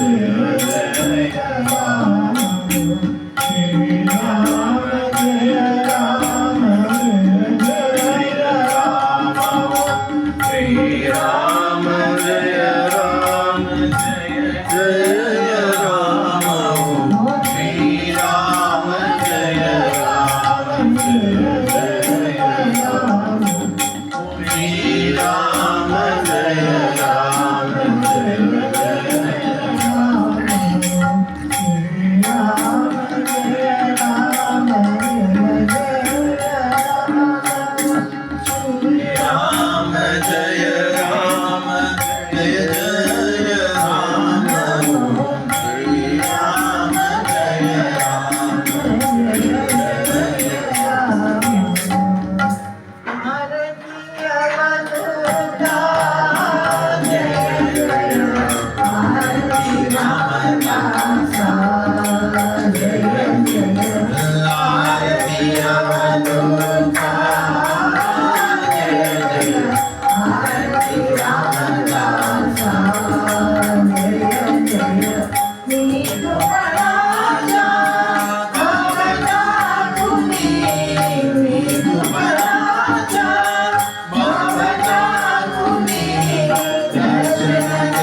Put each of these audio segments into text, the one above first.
Ram, Ram, Ram,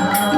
Oh.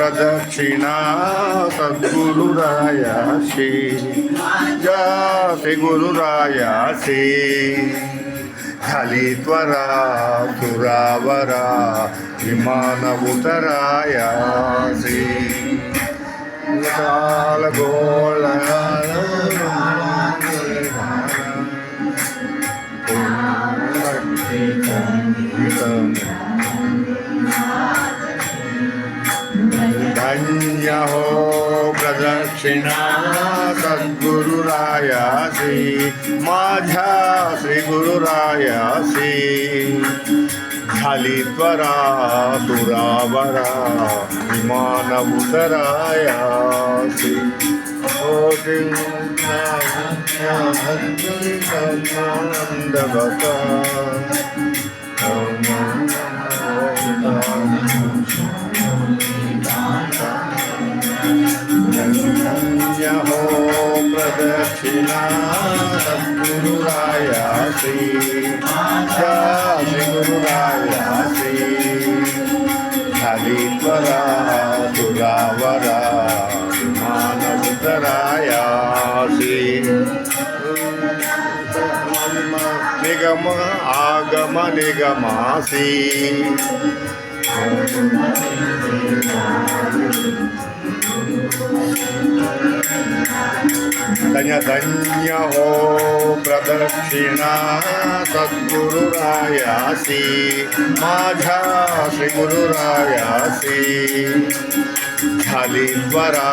ప్రదక్షిణా సద్గురురాయాసి జాతి గురురాయాసి హలిత్వరా సురావరా విమానముతరాయాసి కాల గోళ Thank you. प्रदक्षिणा सद्गुरुरायासी माझ्या श्री गुरुरायासी झाली त्वरा दुरावरा विमान उतरायासी नंदवता धन्य हो प्रदक्षिणा सद्गुरुरायासी जय श्री गुरुरायासी खाली त्वरा दुरावरा मानवतरायासी निगम आगम निगमासी धन्य धन्य हो प्रदक्षिणा सद्गुरुरायासी। माझा श्री द्वारा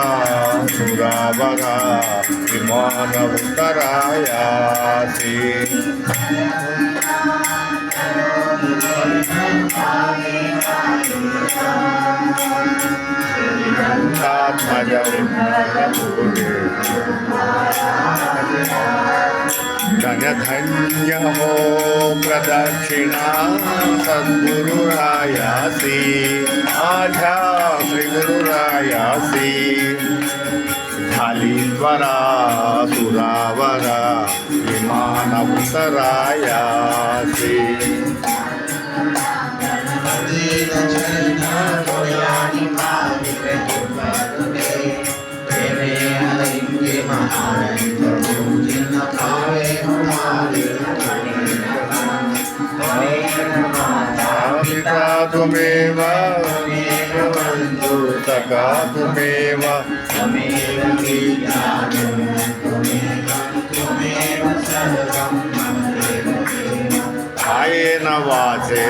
सुरावरा विमान उत्तरायासी आत्मजा धन्य धन्य हो प्रदक्षिणा सद्गुरुरायासी వరాసురావర విమాన ఉత్తరాయాసి పితా తుమేవ బంధు సఖా తుమేవ वाचे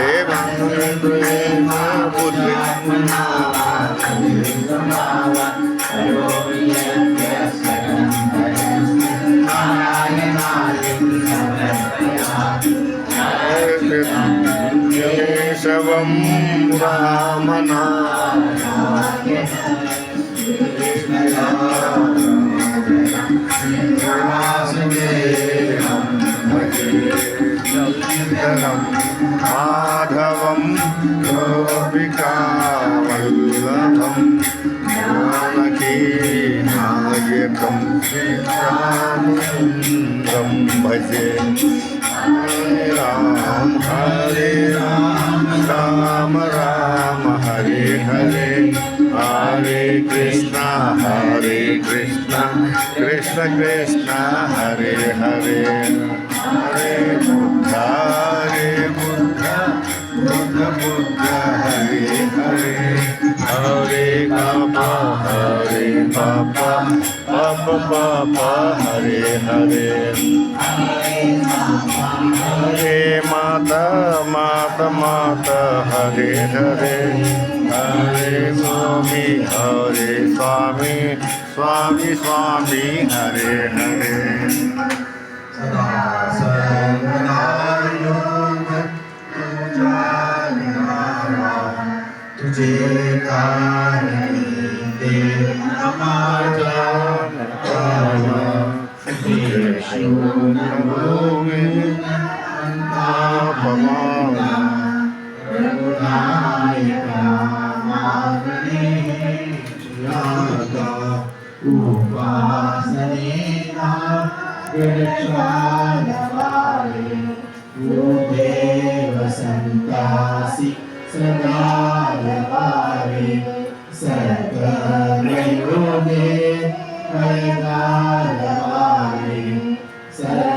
శ్రీధరం మాధవం గోపికావల్లభం జానకీ నాయకం శ్రీరామం భజే. Hare Rama Hare Rama Rama Rama Hare Hare. Hare Krishna Hare Krishna Krishna Krishna. Papa, Papa, Papa, Hare Hare. Hare Mata, Mata, Mata, Hare Hare. Hare Swami, Hare Swami, Swami, Swami, Hare Hare. उपासनेना देव संतासि सदालवाले सर्वयोगे कैलालवाले सर्वामुखी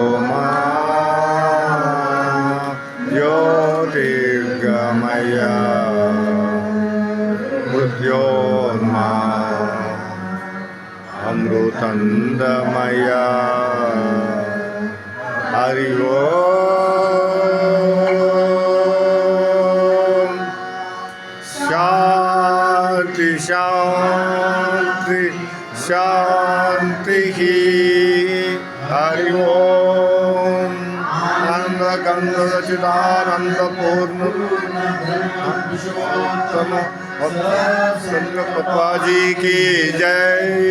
अमृतन्दमया हरि ओम शांति शांति शांति हरि ओम आनंद गंग चिदानंद पूर्ण उत्तम पप्पा जी की जय